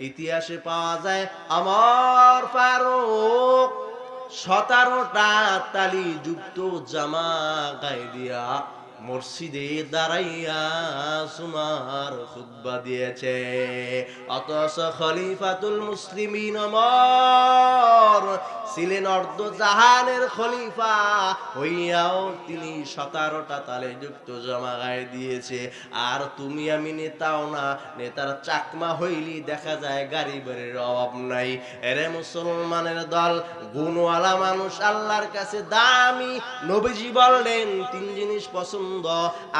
ইতিহাসে পাওয়া যায় আমার ফারুক সতেরোটা তালি যুক্ত জামা গায়ে দিয়া মসজিদে দাঁড়াইয়া সুমার খুতবা দিয়েছে। অথচ খলিফাতুল মুসলিমিন অমর, ছিলেন অর্ধ জাহানের খলিফা, হইয়াও তিনি সতেরোটা তালে যুক্ত জমা গায়ে দিয়েছে। আর তুমি আমি নেতাও না, নেতার চাকমা হইলি দেখা যায় গাড়ি বাড়ির অভাব নাই। এরে মুসলমানের দল, গুণওয়ালা মানুষ আল্লাহর কাছে দামি। নবীজি বললেন, তিন জিনিস পছন্দ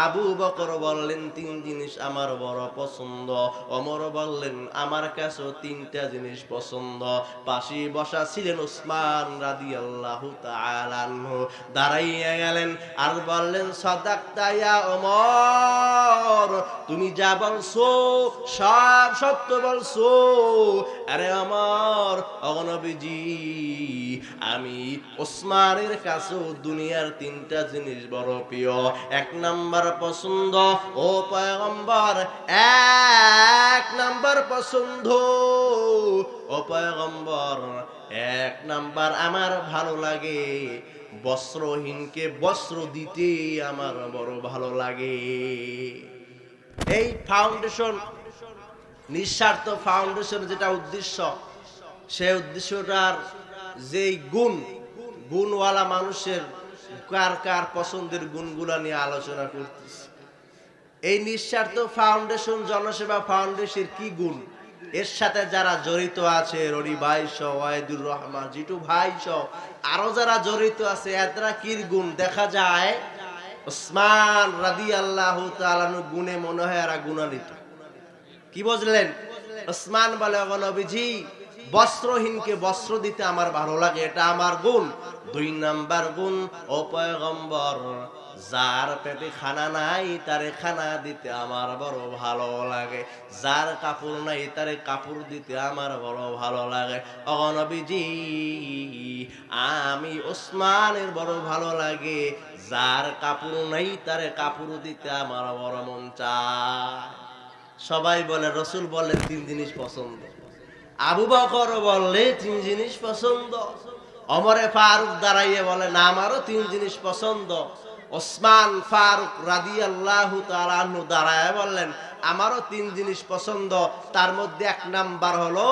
আবু বকর বললেন, তিন জিনিস আমার বড় পছন্দ। অমর বললেন, আমার কাছেও তিনটা জিনিস পছন্দ। পাশে বসা ছিলেন ওসমান রাদি আল্লাহ দাঁড়াইয়া গেলেন, আর বললেন সদাক্তায়া অমর তুমি যা বলছো, সব সত্য বলছো। আরে আমার অগনবীজি আমি ওসমানের কাছেও দুনিয়ার তিনটা জিনিস বড় প্রিয়। নাম্বার পছন্দ। ও পয়গম্বর, এক নাম্বার পছন্দ। ও পয়গম্বর, এক নাম্বার আমার ভালো লাগে। বস্ত্রহীনকে বস্ত্র দিতে আমার বড় ভালো লাগে। এই ফাউন্ডেশন নিঃস্বার্থ ফাউন্ডেশন যেটা উদ্দেশ্য, সেই উদ্দেশ্যটার যেই গুণ, গুণওয়ালা মানুষের কার কার পছন্দের গুণগুলা নিয়ে আলোচনা করতেছি। এই নিঃস্বার্থ ফাউন্ডেশন জনসেবা ফাউন্ডেশনের কি গুণ? এর সাথে যারা জড়িত আছে, রনি ভাই সহ রহমান, জিটু ভাই সহ, আরও যারা জড়িত আছে, এতরা কির গুণ? দেখা যায়, ওসমান রাদি আল্লাহ তালানু গুণে মনে হয় এরা গুণান্বিত। কি বুঝলেন? ওসমান বলে, "ওগো নবীজি বস্ত্রহীনকে বস্ত্র দিতে আমার ভালো লাগে, এটা আমার গুণ। দুই নাম্বার গুণ, ও পয়গম্বর, যার পেটে খানা নাই, তারে খানা দিতে আমার বড় ভালো লাগে। যার কাপড় নাই, তারে কাপড় দিতে আমার বড় ভালো লাগে। অগনবীজি আমি ওসমানের বড় ভালো লাগে। যার কাপড় নাই, তারে কাপড় দিতে আমার বড় মন চায়। সবাই বলে, রসুল বলে, তিন জিনিস পছন্দ। আবু বকর বললে, তিন জিনিস পছন্দ। অমরে ফারুক দাঁড়াইয়ে বলে, না, আমারও তিন জিনিস পছন্দ। ওসমান ফারুক রাদি আল্লাহ দাঁড়ায় বললেন, আমারও তিন জিনিস পছন্দ। তার মধ্যে এক নাম্বার হলো,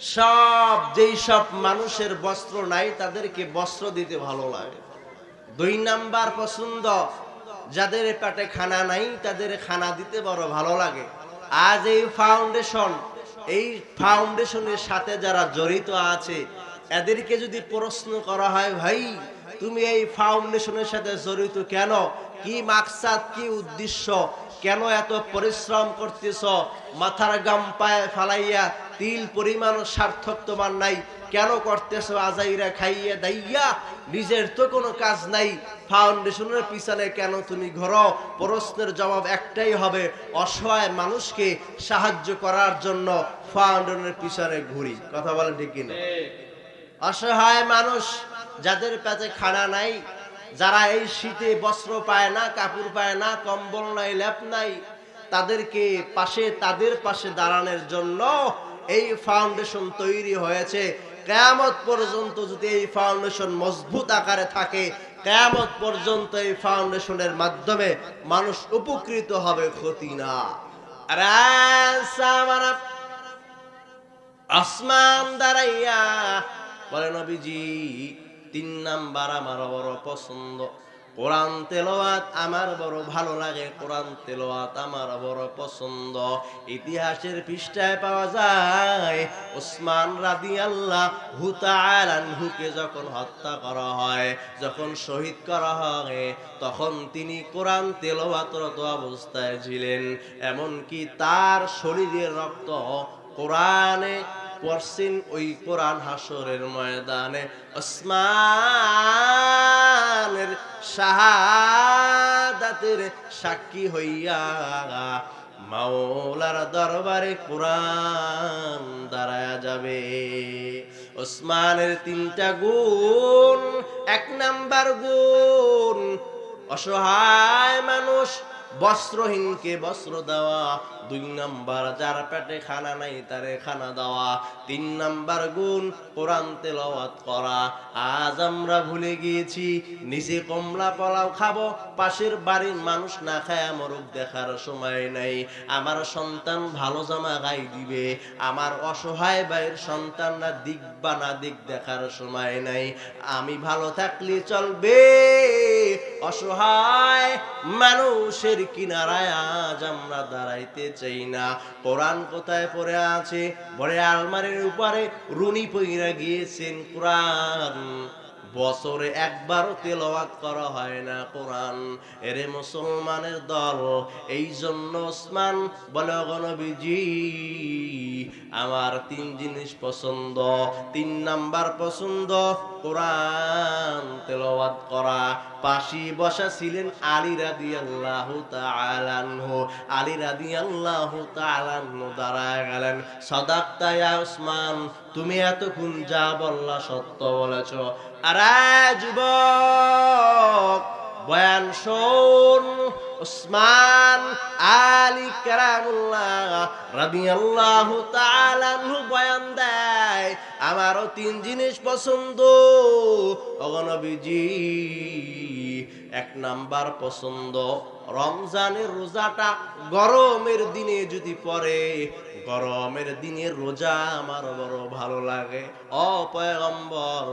সব যেই সব মানুষের বস্ত্র নাই, তাদেরকে বস্ত্র দিতে ভালো লাগে। দুই নাম্বার পছন্দ, যাদের পেটে খানা নাই, তাদের খানা দিতে বড় ভালো লাগে। আজ এই ফাউন্ডেশন এই ফাউন্ডেশনের সাথে যারা জড়িত আছে, এদেরকে যদি প্রশ্ন করা হয়, ভাই, তুমি এই ফাউন্ডেশনের সাথে জড়িত কেন? কি মাকসাদ, কি উদ্দেশ্য? কেন এত পরিশ্রম করতেছ? মাথার গাম পায়ে ফালাইয়া তিল পরিমাণ সার্থক তোমার নাই। কেন করতেছো আজাইরা খাইয়া দাইয়া? নিজের তো কোনো কাজ নাই। ফাউন্ডেশনের পিছনে কেন তুমি ঘর প্রশ্নের জবাব একটাই হবে, অসহায় মানুষকে সাহায্য করার জন্য ফাউন্ডেশনের পিছনে ঘুরি। কথা বলেন ঠিক কিনা? অসহায় মানুষ যাদের কাছে খানা নাই, যারা এই শীতে বস্ত্র পায় না, কাপড় পায় না, কম্বল নাই, ল্যাপ নাই, তাদেরকে পাশে, তাদের পাশে দাঁড়ানোর জন্য এই ফাউন্ডেশন তৈরি হয়েছে। কেয়ামত পর্যন্ত যদি এই ফাউন্ডেশন মজবুত আকারে থাকে, কেয়ামত পর্যন্ত এই ফাউন্ডেশনের মাধ্যমে মানুষ উপকৃত হবে ক্ষতি না আসমান দাঁড়াইয়া বলে নবীজি, তিন নাম্বার আমার বড় পছন্দ। কোরআন তেলোয়াত আমার বড় ভালো লাগে, কোরআন তেলোয়াত আমার বড় পছন্দ। ইতিহাসের পৃষ্ঠায় পাওয়া যায়, ওসমান রাদি আল্লাহ হুকে যখন হত্যা করা হয়, যখন শহীদ করা হয়, তখন তিনি কোরআন তেলোয়াতরত অবস্থায় ছিলেন। এমনকি তার শরীরের রক্ত কোরআনে পড়ছেন ওই কোরআন হাসরের ময়দানে ওসমানের শাহাদাতের সাক্ষী হইয়া মাওলার দরবারে কোরআন দাঁড়ায়া যাবে। ওসমানের তিনটা গুণ, এক নাম্বার গুণ, অসহায় মানুষ বস্ত্রহীনকে বস্ত্র দেওয়া, দুই নাম্বার যার পেটে খানা নাই তারে খানা দেওয়া, তিন নাম্বার গুণ কোরআন তেলাওয়াত করা। আজ আমরা ভুলে গিয়েছি, নিজে কমলা পোলাও খাব, পাশের বাড়ির মানুষ না খায় মরুক দেখার সময় নাই। আমার সন্তান ভালো জামা গাই দিবে, আমার অসহায় ভাইয়ের সন্তানরা দিক বা না দিক দেখার সময় নাই। আমি ভালো থাকলে চলবে। অসহায় মানুষের কিনারায় আজ আমরা দাঁড়াইতে চাই না। কোরআন কোথায় পড়ে আছে? বড়ে আলমারির উপরে রুনি পইরা গিয়েছেন কোরআন। বছরে একবারও তেলাওয়াত করা হয় না কোরআন। এরে মুসলমানের দল, এই জন্য ওসমান বলে গণবিজি আমার তিন জিনিস পছন্দ। তিন নাম্বার পছন্দ, কোরআন তেলাওয়াত করা। পাশি বসা ছিলেন আলী রাদি আল্লাহ তালানহু আলী রাদি আল্লাহ তালানহু দাঁড়ায় গেলেন। সদাক্তা ইয়া উসমান তুমি এতক্ষণ যা বললা সত্য বলেছ। আরে যুবক, বয়ান শোন, উসমান আলী কারামুল্লাহ রাদিয়াল্লাহু তাআলা আনহু বয়ান দেয়, আমারও তিন জিনিস পছন্দ। অগনবীজি এক নাম্বার পছন্দ, রমজানের রোজাটা গরমের দিনে যদি পড়ে, গরমের দিনে রোজা আমার বড় ভালো লাগে। অপয়গম্বর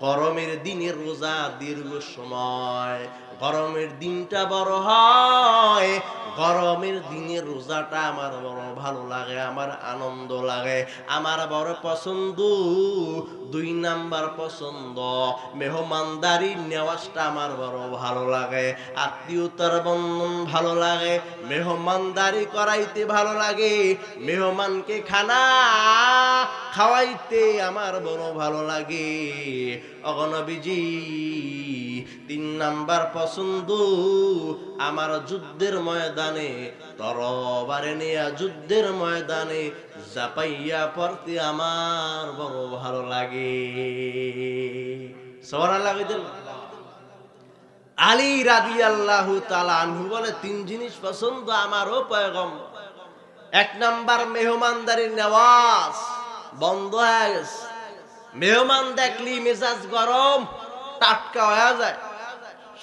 গরমের দিনে রোজা দীর্ঘ সময়। গরমের দিনটা বড় হয় গরমের দিনে রোজাটা আমার বড় ভালো লাগে, আমার আনন্দ লাগে। আমার বড় পছন্দ, দুই নাম্বার পছন্দ। মেহমানদারি নেওয়াজটা আমার বড় ভালো লাগে। আত্মীয়তার বন্ধন ভালো লাগে, মেহমানদারি করাইতে ভালো লাগে। মেহমানকে খানা খাওয়াইতে আমার বড় ভালো লাগে। অগণবিজি তিন নাম্বার পছন্দ। আমার যুদ্ধের ময়দানে, তরবারে নেয়া যুদ্ধের ময়দানে জাপাইয়া পড়তে আমার বড় ভালো লাগে। সবার লাগে আলী রাদি আল্লাহ আনহু বলে, তিন জিনিস পছন্দ আমারও পয়গম এক নাম্বার, মেহমানদারির নেওয়াজ। বন্ধ হয়ে গেছে। মেহমান দেখলি মেজাজ গরম, টাটকা হয়ে যায়।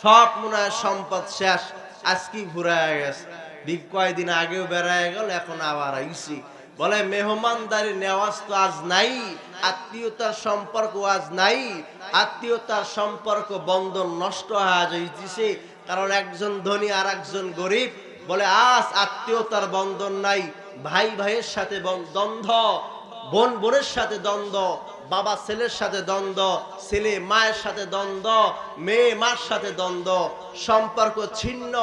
সব মনে সম্পদ শেষ, আজকে ঘুরায় গেছে। দিক কয়দিন আগেও বেড়ায় গেল, এখন আবার আইসি। বলে, মেহমানদারি নেওয়াজ তো আজ নাই, আত্মীয়তার সম্পর্ক আজ নাই, আত্মীয়তার সম্পর্ক বন্ধন নষ্ট হয়ে যাইতেছে, কারণ একজন ধনী আর একজন গরিব। বলে, আজ আত্মীয়তার বন্ধন নাই ভাই ভাইয়ের সাথে বন- দ্বন্দ্ব। বোন বোনের সাথে দ্বন্দ্ব, বাবা ছেলের সাথে দ্বন্দ্ব, ছেলে মায়ের সাথে দ্বন্দ্ব, মেয়ে মার সাথে দ্বন্দ্ব, সম্পর্ক ছিন্ন,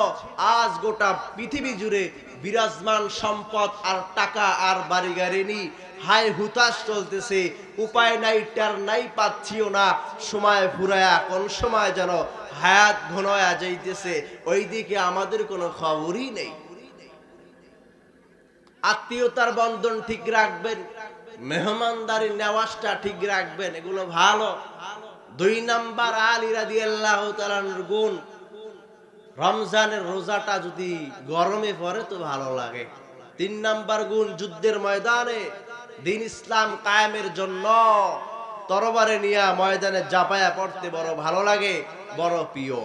আজ গোটা পৃথিবী জুড়ে বিরাজমান সম্পদ আর টাকা আর বাড়ি গাড়ি নি হাই হুতাশ চলতেছে, উপায় নাই, টার নাই, পাচ্ছিও না, সময় ফুরায়া, কোন সময় যেন হায়াত ঘনয়া যাইতেছে, ওইদিকে আমাদের কোনো খবরই নেই। আত্মীয়তার বন্ধন ঠিক রাখবেন মেহমানদারি নেওয়াজটা ঠিক রাখবেন, এগুলো ভালো। দুই নাম্বার আলী রাদি আল্লাহ গুণ, রমজানের রোজাটা যদি গরমে পড়ে তো ভালো লাগে। তিন নাম্বার গুণ, যুদ্ধের ময়দানে দিন ইসলাম কায়েমের জন্য তরবারে নিয়া ময়দানে জাপায়া পড়তে বড় ভালো লাগে, বড় প্রিয়।